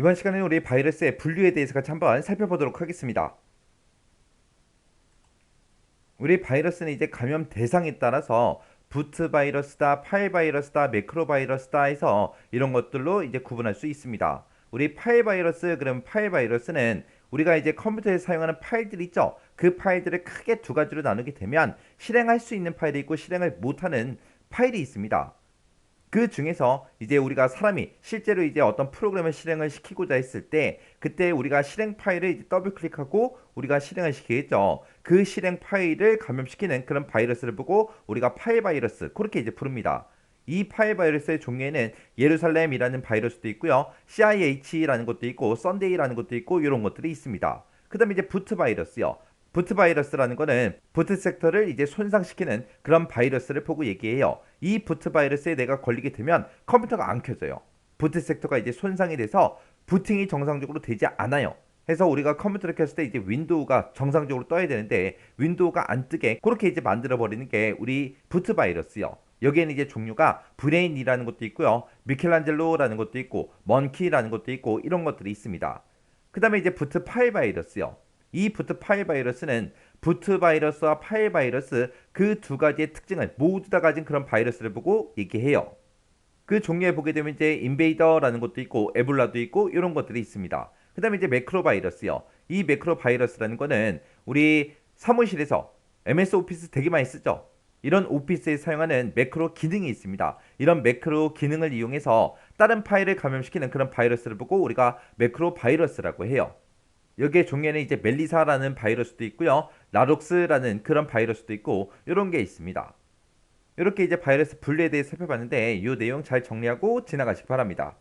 이번 시간에는 우리 바이러스의 분류에 대해서 같이 한번 살펴보도록 하겠습니다. 우리 바이러스는 이제 감염 대상에 따라서 부트 바이러스다, 파일 바이러스다, 매크로 바이러스다 해서 이런 것들로 이제 구분할 수 있습니다. 우리 파일 바이러스, 그럼 파일 바이러스는 우리가 이제 컴퓨터에 사용하는 파일들 있죠. 그 파일들을 크게 두 가지로 나누게 되면 실행할 수 있는 파일이 있고 실행을 못하는 파일이 있습니다. 그 중에서 이제 우리가 사람이 실제로 이제 어떤 프로그램을 실행을 시키고자 했을 때 그때 우리가 실행 파일을 이제 더블 클릭하고 우리가 실행을 시키겠죠. 그 실행 파일을 감염시키는 그런 바이러스를 보고 우리가 파일 바이러스 그렇게 이제 부릅니다. 이 파일 바이러스의 종류에는 예루살렘이라는 바이러스도 있고요. CIH라는 것도 있고 썬데이라는 것도 있고 이런 것들이 있습니다. 그 다음에 이제 부트 바이러스요. 부트 바이러스라는 거는 부트 섹터를 이제 손상시키는 그런 바이러스를 보고 얘기해요. 이 부트 바이러스에 내가 걸리게 되면 컴퓨터가 안 켜져요. 부트 섹터가 이제 손상이 돼서 부팅이 정상적으로 되지 않아요. 해서 우리가 컴퓨터를 켰을 때 이제 윈도우가 정상적으로 떠야 되는데 윈도우가 안 뜨게 그렇게 이제 만들어 버리는 게 우리 부트 바이러스요. 여기에는 이제 종류가 브레인이라는 것도 있고요. 미켈란젤로라는 것도 있고 먼키라는 것도 있고 이런 것들이 있습니다. 그 다음에 이제 부트 파일 바이러스요. 이 부트 파일 바이러스는 부트 바이러스와 파일 바이러스 그 두 가지의 특징을 모두 다 가진 그런 바이러스를 보고 얘기해요. 그 종류에 보게 되면 이제 인베이더라는 것도 있고 에볼라도 있고 이런 것들이 있습니다. 그 다음에 이제 매크로 바이러스요. 이 매크로 바이러스라는 거는 우리 사무실에서 MS 오피스 되게 많이 쓰죠. 이런 오피스에 사용하는 매크로 기능이 있습니다. 이런 매크로 기능을 이용해서 다른 파일을 감염시키는 그런 바이러스를 보고 우리가 매크로 바이러스라고 해요. 여기에 종류에는 이제 멜리사라는 바이러스도 있고요. 라록스라는 그런 바이러스도 있고 이런 게 있습니다. 이렇게 이제 바이러스 분류에 대해 살펴봤는데 이 내용 잘 정리하고 지나가시기 바랍니다.